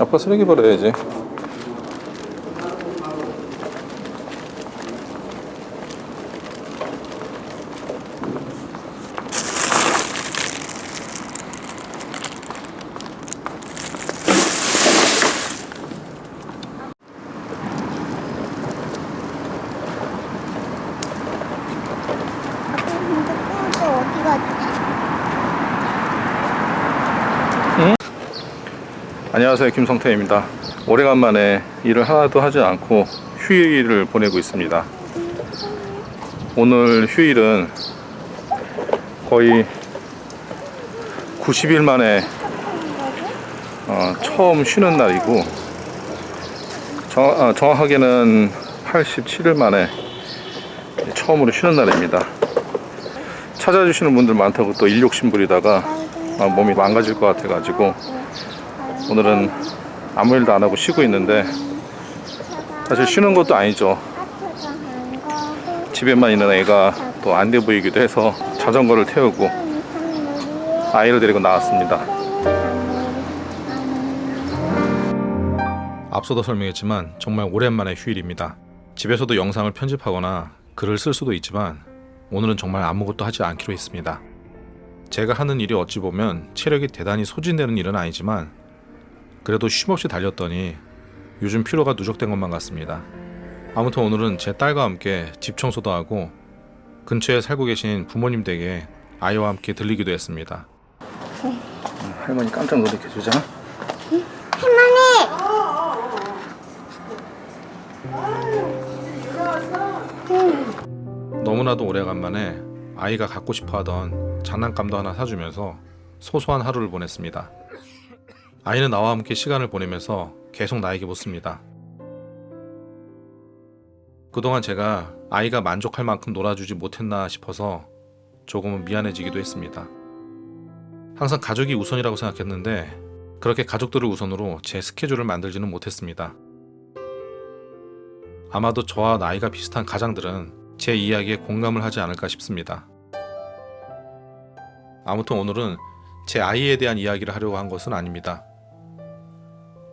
아빠 쓰레기 버려야지. 근데 또 어디 갔지? 안녕하세요. 김성태입니다. 오래간만에 일을 하나도 하지 않고 휴일을 보내고 있습니다. 오늘 휴일은 거의 90일 만에 어, 처음 쉬는 날이고 정, 아, 정확하게는 87일 만에 처음으로 쉬는 날입니다. 찾아주시는 분들 많다고 또 일욕심 부리다가 아, 몸이 망가질 것 같아 가지고 오늘은 아무 일도 안 하고 쉬고 있는데 사실 쉬는 것도 아니죠. 집에만 있는 애가 또 안 돼 보이기도 해서 자전거를 태우고 아이를 데리고 나왔습니다. 앞서도 설명했지만 정말 오랜만의 휴일입니다. 집에서도 영상을 편집하거나 글을 쓸 수도 있지만 오늘은 정말 아무것도 하지 않기로 했습니다. 제가 하는 일이 어찌 보면 체력이 대단히 소진되는 일은 아니지만 그래도 쉼없이 달렸더니 요즘 피로가 누적된 것만 같습니다. 아무튼 오늘은 제 딸과 함께 집 청소도 하고 근처에 살고 계신 부모님 댁에 아이와 함께 들리기도 했습니다. 할머니 깜짝 놀래켜 주자. 너무나도 오래간만에 아이가 갖고 싶어하던 장난감도 하나 사주면서 소소한 하루를 보냈습니다. 아이는 나와 함께 시간을 보내면서 계속 나에게 묻습니다. 그동안 제가 아이가 만족할 만큼 놀아주지 못했나 싶어서 조금은 미안해지기도 했습니다. 항상 가족이 우선이라고 생각했는데 그렇게 가족들을 우선으로 제 스케줄을 만들지는 못했습니다. 아마도 저와 나이가 비슷한 가장들은 제 이야기에 공감을 하지 않을까 싶습니다. 아무튼 오늘은 제 아이에 대한 이야기를 하려고 한 것은 아닙니다.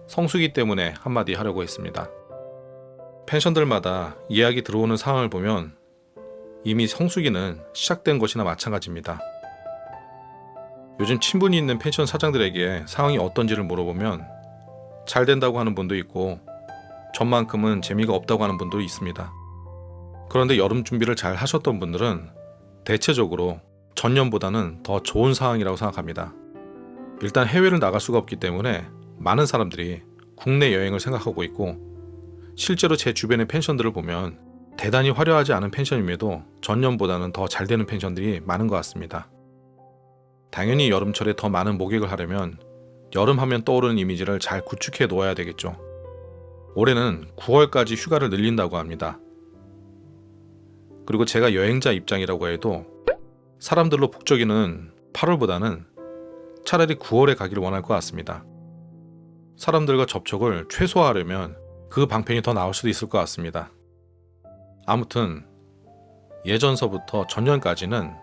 성수기 때문에 한마디 하려고 했습니다. 펜션들마다 이야기 들어오는 상황을 보면 이미 성수기는 시작된 것이나 마찬가지입니다. 요즘 친분이 있는 펜션 사장들에게 상황이 어떤지를 물어보면 잘 된다고 하는 분도 있고 전만큼은 재미가 없다고 하는 분도 있습니다. 그런데 여름 준비를 잘 하셨던 분들은 대체적으로 전년보다는 더 좋은 상황이라고 생각합니다. 일단 해외를 나갈 수가 없기 때문에 많은 사람들이 국내 여행을 생각하고 있고 실제로 제 주변의 펜션들을 보면 대단히 화려하지 않은 펜션임에도 전년보다는 더 잘 되는 펜션들이 많은 것 같습니다. 당연히 여름철에 더 많은 목욕을 하려면 여름 하면 떠오르는 이미지를 잘 구축해 놓아야 되겠죠. 올해는 9월까지 휴가를 늘린다고 합니다. 그리고 제가 여행자 입장이라고 해도 사람들로 북적이는 8월보다는 차라리 9월에 가기를 원할 것 같습니다. 사람들과 접촉을 최소화하려면 그 방편이 더 나을 수도 있을 것 같습니다. 아무튼 예전서부터 전년까지는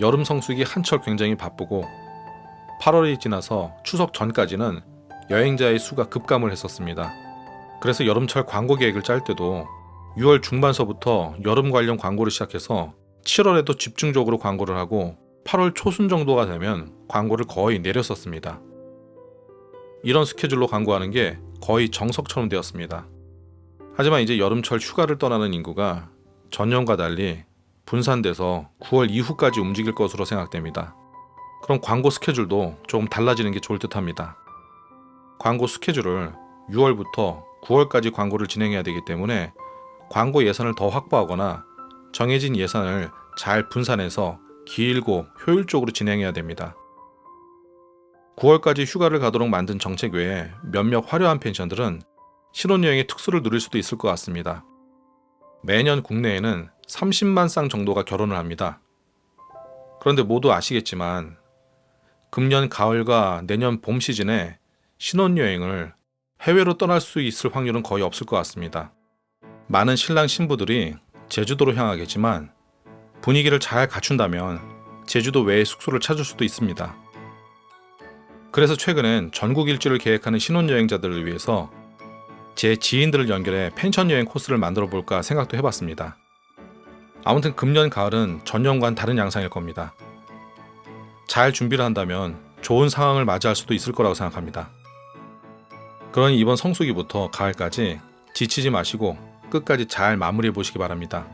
여름 성수기 한철 굉장히 바쁘고 8월이 지나서 추석 전까지는 여행자의 수가 급감을 했었습니다. 그래서 여름철 광고 계획을 짤 때도 6월 중반서부터 여름 관련 광고를 시작해서 7월에도 집중적으로 광고를 하고 8월 초순 정도가 되면 광고를 거의 내렸었습니다. 이런 스케줄로 광고하는 게 거의 정석처럼 되었습니다. 하지만 이제 여름철 휴가를 떠나는 인구가 전년과 달리 분산돼서 9월 이후까지 움직일 것으로 생각됩니다. 그럼 광고 스케줄도 조금 달라지는 게 좋을 듯 합니다. 광고 스케줄을 6월부터 9월까지 광고를 진행해야 되기 때문에 광고 예산을 더 확보하거나 정해진 예산을 잘 분산해서 길고 효율적으로 진행해야 됩니다. 9월까지 휴가를 가도록 만든 정책 외에 몇몇 화려한 펜션들은 신혼여행의 특수를 누릴 수도 있을 것 같습니다. 매년 국내에는 30만 쌍 정도가 결혼을 합니다. 그런데 모두 아시겠지만 금년 가을과 내년 봄 시즌에 신혼여행을 해외로 떠날 수 있을 확률은 거의 없을 것 같습니다. 많은 신랑 신부들이 제주도로 향하겠지만 분위기를 잘 갖춘다면 제주도 외의 숙소를 찾을 수도 있습니다. 그래서 최근엔 전국 일주를 계획하는 신혼여행자들을 위해서 제 지인들을 연결해 펜션 여행 코스를 만들어 볼까 생각도 해봤습니다. 아무튼 금년 가을은 전년과는 다른 양상일 겁니다. 잘 준비를 한다면 좋은 상황을 맞이할 수도 있을 거라고 생각합니다. 그러니 이번 성수기부터 가을까지 지치지 마시고 끝까지 잘 마무리해 보시기 바랍니다.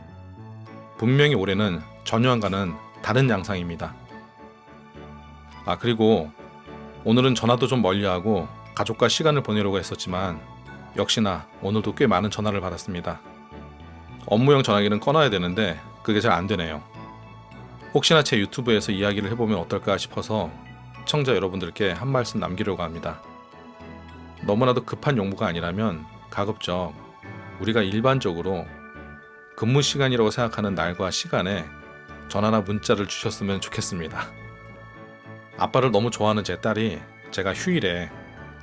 분명히 올해는 전년과는 다른 양상입니다. 아 그리고 오늘은 전화도 좀 멀리하고 가족과 시간을 보내려고 했었지만 역시나 오늘도 꽤 많은 전화를 받았습니다. 업무용 전화기는 꺼놔야 되는데 그게 잘 안 되네요. 혹시나 제 유튜브에서 이야기를 해보면 어떨까 싶어서 시청자 여러분들께 한 말씀 남기려고 합니다. 너무나도 급한 용무가 아니라면 가급적 우리가 일반적으로 근무 시간이라고 생각하는 날과 시간에 전화나 문자를 주셨으면 좋겠습니다. 아빠를 너무 좋아하는 제 딸이 제가 휴일에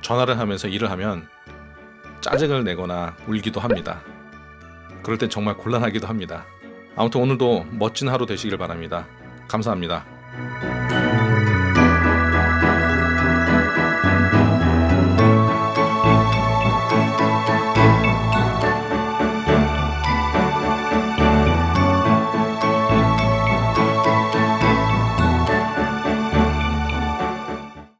전화를 하면서 일을 하면 짜증을 내거나 울기도 합니다. 그럴 땐 정말 곤란하기도 합니다. 아무튼 오늘도 멋진 하루 되시길 바랍니다. 감사합니다.